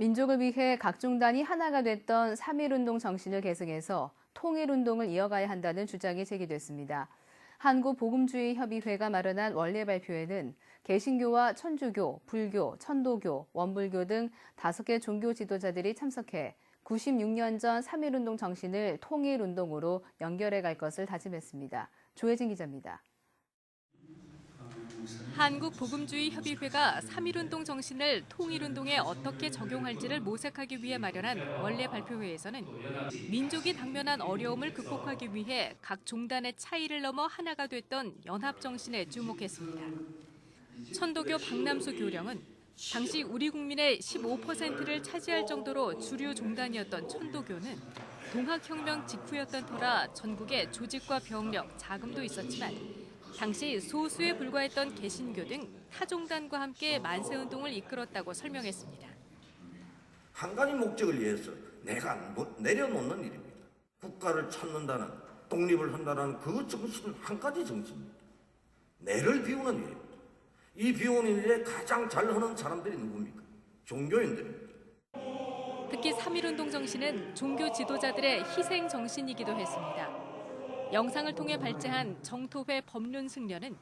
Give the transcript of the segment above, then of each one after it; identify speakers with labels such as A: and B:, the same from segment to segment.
A: 민족을 위해 각종단이 하나가 됐던 3.1운동 정신을 계승해서 통일운동을 이어가야 한다는 주장이 제기됐습니다. 한국복음주의협의회가 마련한 원례 발표에는 개신교와 천주교, 불교, 천도교, 원불교 등 다섯 개 종교 지도자들이 참석해 96년 전 3.1운동 정신을 통일운동으로 연결해 갈 것을 다짐했습니다. 조혜진 기자입니다.
B: 한국복음주의협의회가 3.1운동 정신을 통일운동에 어떻게 적용할지를 모색하기 위해 마련한 원래 발표회에서는 민족이 당면한 어려움을 극복하기 위해 각 종단의 차이를 넘어 하나가 됐던 연합정신에 주목했습니다. 천도교 박남수 교령은 당시 우리 국민의 15%를 차지할 정도로 주류 종단이었던 천도교는 동학혁명 직후였던 터라 전국에 조직과 병력, 자금도 있었지만 당시 소수에 불과했던 개신교 등 타종단과 함께 만세운동을 이끌었다고 설명했습니다.
C: 한 가지 목적을 위해서 내가 뭐- 내려놓는 일입니다. 국가를 찾는다는 독립을 한다는 그 정신은 한 가지 정신입니다. 내를 비우는 일입니다. 이 비우는 일에 가장 잘하는 사람들이 누굽니까? 종교인들입니다.
B: 특히 3.1운동 정신은 종교 지도자들의 희생 정신이기도 했습니다. 영상을 통해 발제한 정토회 법륜 승려는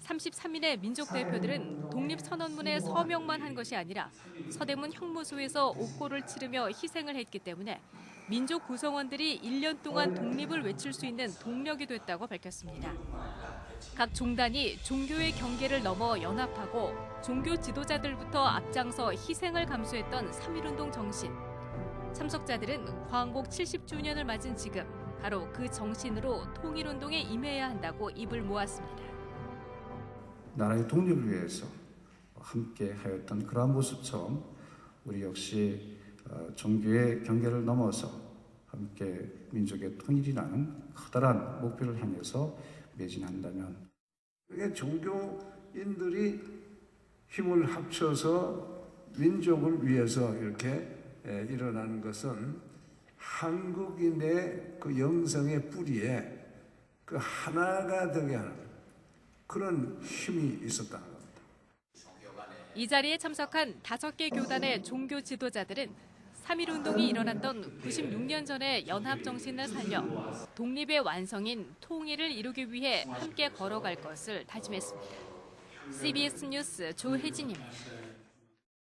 B: 33인의 민족 대표들은 독립선언문에 서명만 한 것이 아니라 서대문 형무소에서 옥고를 치르며 희생을 했기 때문에 민족 구성원들이 1년 동안 독립을 외칠 수 있는 동력이 됐다고 밝혔습니다. 각 종단이 종교의 경계를 넘어 연합하고 종교 지도자들부터 앞장서 희생을 감수했던 3.1운동 정신. 참석자들은 광복 70주년을 맞은 지금 바로 그 정신으로 통일운동에 임해야 한다고 입을 모았습니다.
D: 나라의 독립을 위해서 함께 하였던 그러한 모습처럼 우리 역시 어, 종교의 경계를 넘어서 함께 민족의 통일이라는 커다란 목표를 향해서 매진한다면
E: 그게 종교인들이 힘을 합쳐서 민족을 위해서 이렇게 에, 일어나는 것은 한국인의 그 영성의 뿌리에 그 하나가 되게 하는 그런 힘이 있었다는 겁니다.
B: 이 자리에 참석한 다섯 개 교단의 종교 지도자들은 3.1 운동이 일어났던 96년 전의 연합 정신을 살려 독립의 완성인 통일을 이루기 위해 함께 걸어갈 것을 다짐했습니다. CBS 뉴스 조혜진입니다.